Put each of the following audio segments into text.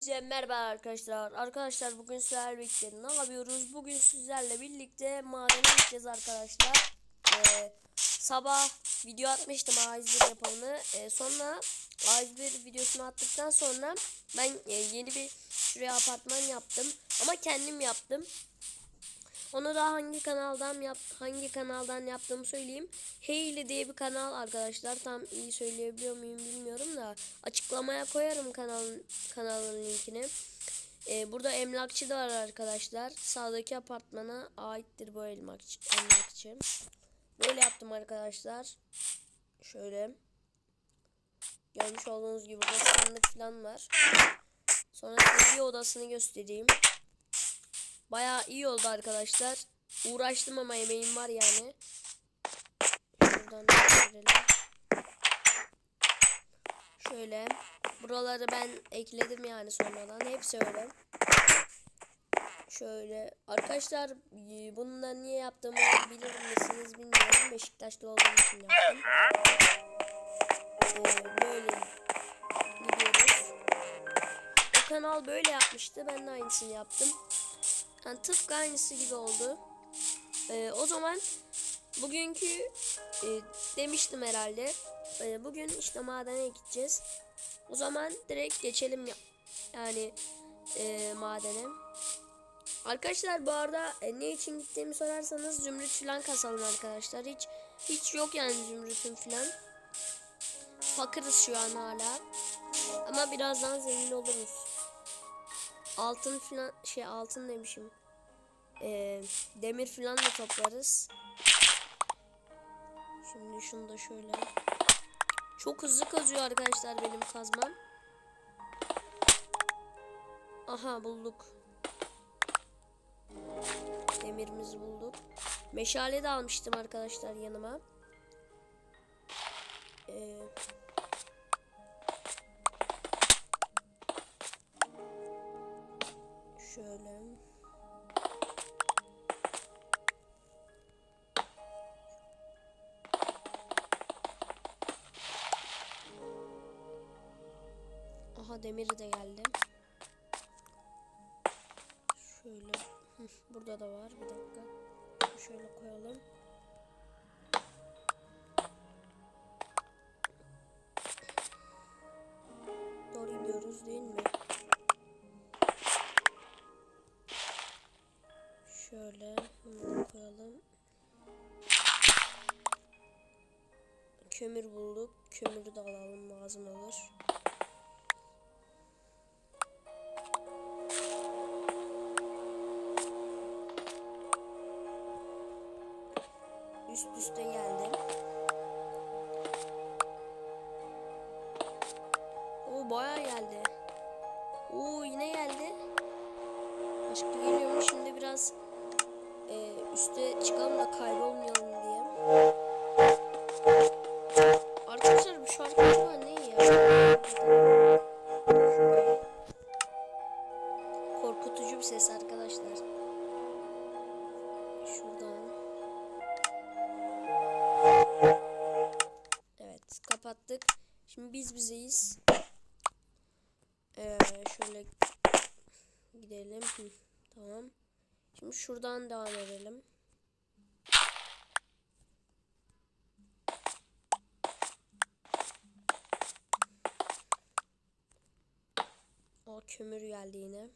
Size merhaba arkadaşlar. Arkadaşlar bugün sizlerle birlikte ne yapıyoruz? Bugün sizlerle birlikte madene gideceğiz arkadaşlar. Ee, sabah video atmıştım A101 yapımını. Ee, sonra A101 videosunu attıktan sonra ben e, yeni bir şuraya apartman yaptım. Ama kendim yaptım. Onu da hangi kanaldan yap hangi kanaldan yaptığımı söyleyeyim. Heyli diye bir kanal arkadaşlar. Tam iyi söyleyebiliyor muyum bilmiyorum da açıklamaya koyarım kanalın kanalın linkini. Ee, burada emlakçı da var arkadaşlar. Sağdaki apartmana aittir bu emlakçı. emlakçı. Böyle yaptım arkadaşlar. Şöyle. Görmüş olduğunuz gibi burada sandık falan var. Sonra bir odasını göstereyim. Bayağı iyi oldu arkadaşlar. Uğraştım ama emeğim var yani. Görelim. Şöyle. Buraları ben ekledim yani sonradan. Hepsi öyle. Şöyle. Arkadaşlar e, bunu da niye yaptığımı bilir misiniz bilmiyorum. Beşiktaşlı olduğum için yaptım. Ee, böyle gidiyoruz. O kanal böyle yapmıştı. Ben de aynısını yaptım. Yani tıpkı aynısı gibi oldu. Ee, o zaman bugünkü e, demiştim herhalde. Ee, bugün işte madene gideceğiz. O zaman direkt geçelim ya. Yani e, madene. Arkadaşlar bu arada e, ne için gittiğimi sorarsanız zümrüt falan kasalım arkadaşlar. Hiç hiç yok yani zümrütün falan. Fakırız şu an hala. Ama birazdan zengin oluruz. Altın falan şey altın demişim. Ee, demir falan da toplarız. Şimdi şunu da şöyle. Çok hızlı kazıyor arkadaşlar benim kazmam. Aha bulduk. Demirimizi bulduk. Meşale de almıştım arkadaşlar yanıma. Ee, şöyle. Aha demiri de geldi. Şöyle. Burada da var. Bir dakika. Şöyle koyalım. Kömür bulduk. Kömürü de alalım lazım olur. Üst üste geldi. Tamam. Şimdi şuradan devam edelim. O kömür geldi yine.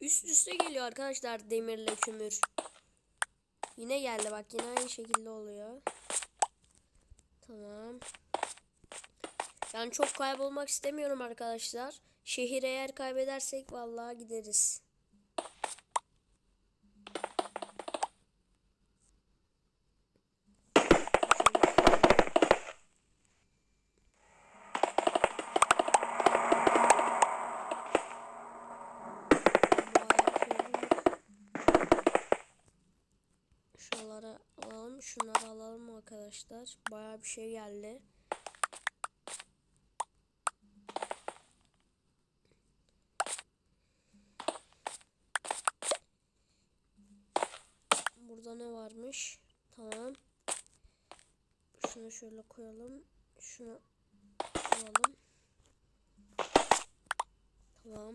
Üst üste geliyor arkadaşlar demirle kömür. Yine geldi bak yine aynı şekilde oluyor. Tamam. Yani çok kaybolmak istemiyorum arkadaşlar. Şehir eğer kaybedersek vallahi gideriz. Şuraları alalım. Şunları alalım arkadaşlar. Baya bir şey geldi. Burada ne varmış? Tamam. Şunu şöyle koyalım. Şunu alalım. Tamam.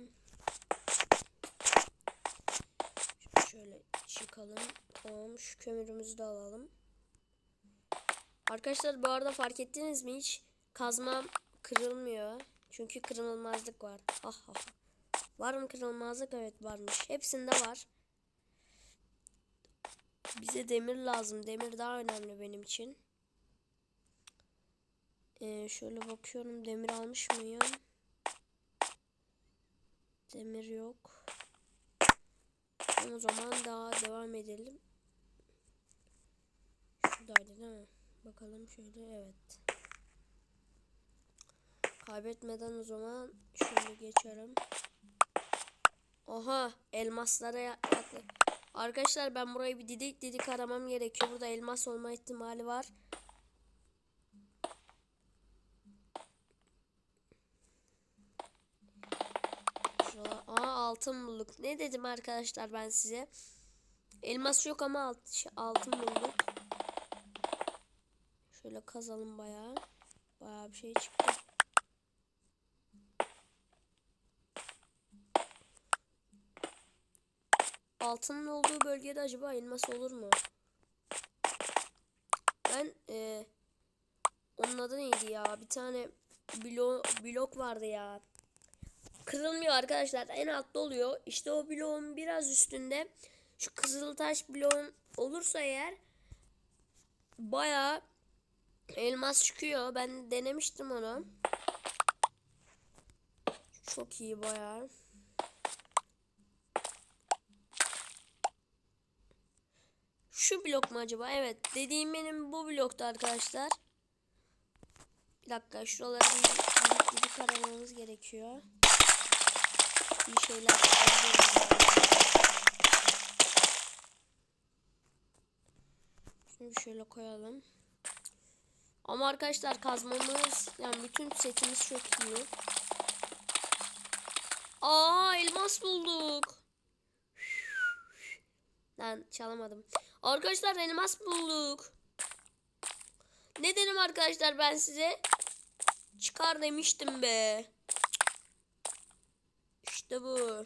Şöyle çıkalım. Tamam şu kömürümüzü de alalım. Arkadaşlar bu arada fark ettiniz mi hiç kazmam kırılmıyor. Çünkü kırılmazlık var. Ha ha ha. Var mı kırılmazlık? Evet varmış. Hepsinde var. Bize demir lazım. Demir daha önemli benim için. Ee, şöyle bakıyorum demir almış mıyım? Demir yok. O zaman daha devam edelim. Şuradaydı değil mi? Bakalım şöyle evet. Kaybetmeden o zaman şöyle geçelim. Oha elmaslara yaklaşık. Arkadaşlar ben burayı bir didik didik aramam gerekiyor. Burada elmas olma ihtimali var. Şurada, aa altın bulduk. Ne dedim arkadaşlar ben size? Elmas yok ama alt, şey, altın bulduk. Şöyle kazalım bayağı. Bayağı bir şey çıktı. Altının olduğu bölgede acaba elmas olur mu? Ben e, onun adı neydi ya? Bir tane blok, blok vardı ya. Kırılmıyor arkadaşlar. En altta oluyor. İşte o bloğun biraz üstünde şu kızıltaş bloğun olursa eğer bayağı elmas çıkıyor. Ben denemiştim onu. Çok iyi bayağı. Şu blok mu acaba? Evet. Dediğim benim bu blokta arkadaşlar. Bir dakika. Şuraları bir didik didik aramamız gerekiyor. Bir şeyler Şimdi şöyle koyalım. Ama arkadaşlar kazmamız yani bütün setimiz çok iyi. Aa elmas bulduk. Lan çalamadım. Arkadaşlar elmas bulduk. Ne dedim arkadaşlar ben size? Çıkar demiştim be. İşte bu.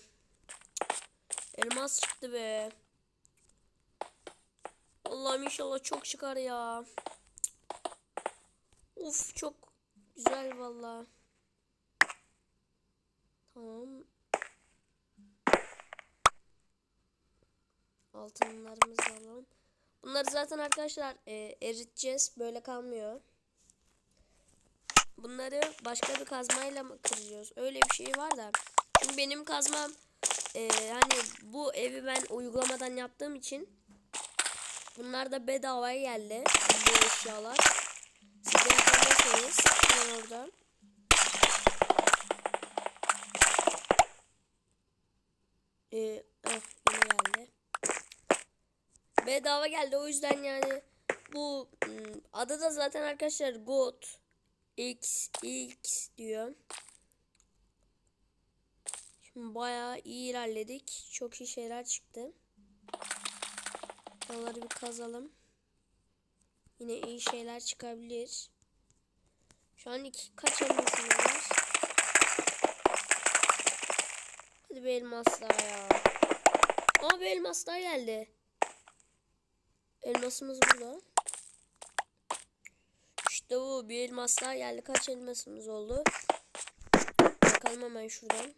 Elmas çıktı be. Allah'ım inşallah çok çıkar ya. Uf çok güzel valla. Tamam. Altınlarımızı alalım. Bunları zaten arkadaşlar e, eriteceğiz. Böyle kalmıyor. Bunları başka bir kazmayla mı kıracağız? Öyle bir şey var da. Çünkü benim kazmam e, hani bu evi ben uygulamadan yaptığım için bunlar da bedavaya geldi. Bu eşyalar. Siz de yapabilirsiniz. Ben orada. Ah, yine geldi. Bedava geldi o yüzden yani bu ım, adı da zaten arkadaşlar God X X diyor. Şimdi bayağı iyi ilerledik. Çok iyi şeyler çıktı. Buraları bir kazalım. Yine iyi şeyler çıkabilir. Şu an iki, kaç elmasımız var? Hadi bir elmas daha ya. Aa bir elmas daha geldi. Elmasımız burada. İşte bu bir elmas daha geldi. Kaç elmasımız oldu? Bakalım hemen şuradan.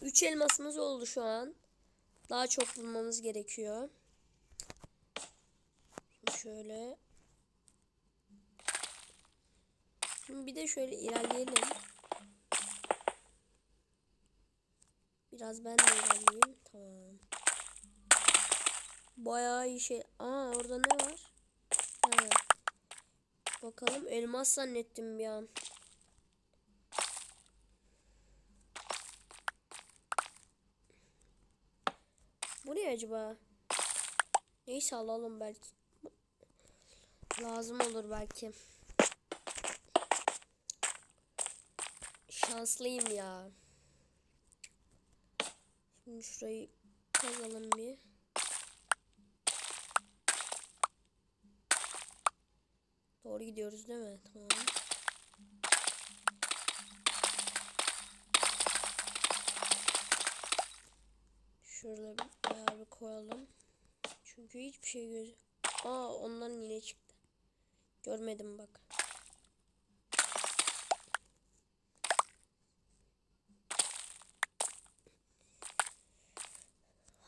3 elmasımız oldu şu an. Daha çok bulmamız gerekiyor. Şöyle. Şimdi bir de şöyle ilerleyelim. Biraz ben de ilerleyeyim. Tamam. Bayağı iyi şey. Aa orada ne var? Ha. Bakalım elmas zannettim bir an. Bu ne acaba? Neyse alalım belki. Lazım olur belki. Şanslıyım ya. Şimdi şurayı kazalım bir. Doğru gidiyoruz değil mi? Tamam. Şurada bir ayarı koyalım. Çünkü hiçbir şey göz. Aa ondan yine çıktı. Görmedim bak.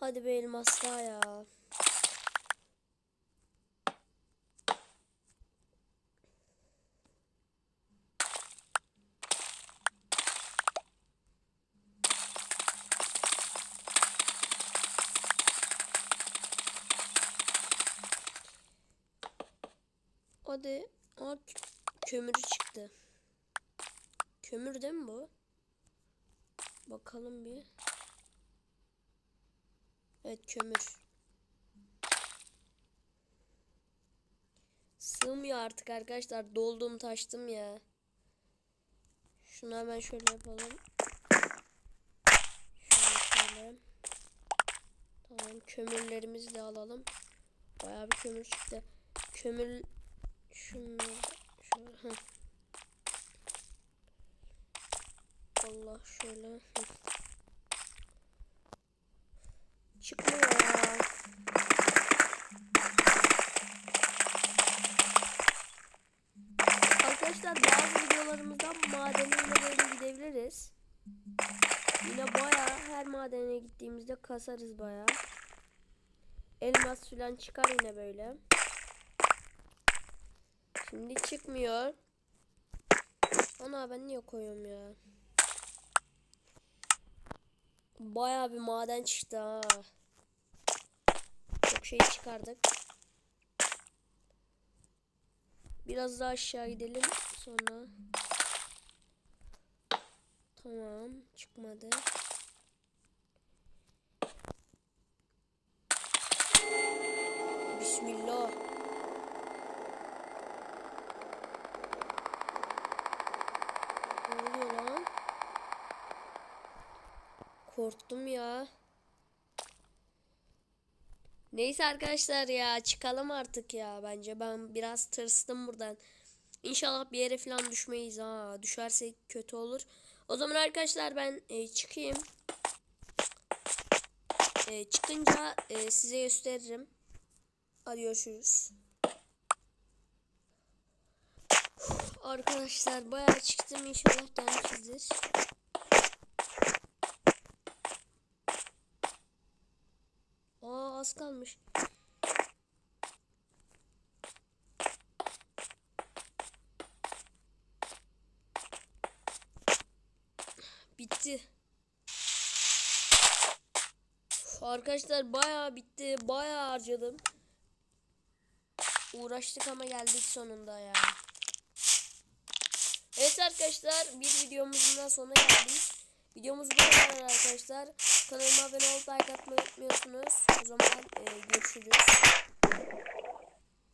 Hadi be elmas daha ya. Hadi. Aa, kö- kömürü çıktı. Kömür değil mi bu? Bakalım bir. Evet kömür. Sığmıyor artık arkadaşlar. Doldum taştım ya. Şunu hemen şöyle yapalım. Şöyle şöyle. Tamam kömürlerimizi de alalım. Bayağı bir kömür çıktı. Kömür şunları şöyle. Allah şöyle. Çıkmıyor. Arkadaşlar bazı videolarımızdan madene yine böyle gidebiliriz. Yine bayağı her madene gittiğimizde kasarız bayağı. Elmas filan çıkar yine böyle. Şimdi çıkmıyor. Ana ben niye koyuyorum ya? Bayağı bir maden çıktı ha. Şey çıkardık. Biraz daha aşağı gidelim sonra. Tamam çıkmadı. Bismillah. Ne oluyor lan? Korktum ya. Neyse arkadaşlar ya çıkalım artık ya bence ben biraz tırstım buradan. İnşallah bir yere falan düşmeyiz ha. Düşersek kötü olur. O zaman arkadaşlar ben e, çıkayım. E, çıkınca e, size gösteririm. Hadi görüşürüz. Arkadaşlar bayağı çıktım inşallah gelmişizdir. Aa az kalmış. Bitti. Arkadaşlar bayağı bitti. Bayağı harcadım. Uğraştık ama geldik sonunda ya. Evet arkadaşlar bir videomuzun daha sonuna geldik. Videomuz bu kadar arkadaşlar. Kanalıma abone olup like atmayı unutmuyorsunuz. O zaman e, görüşürüz.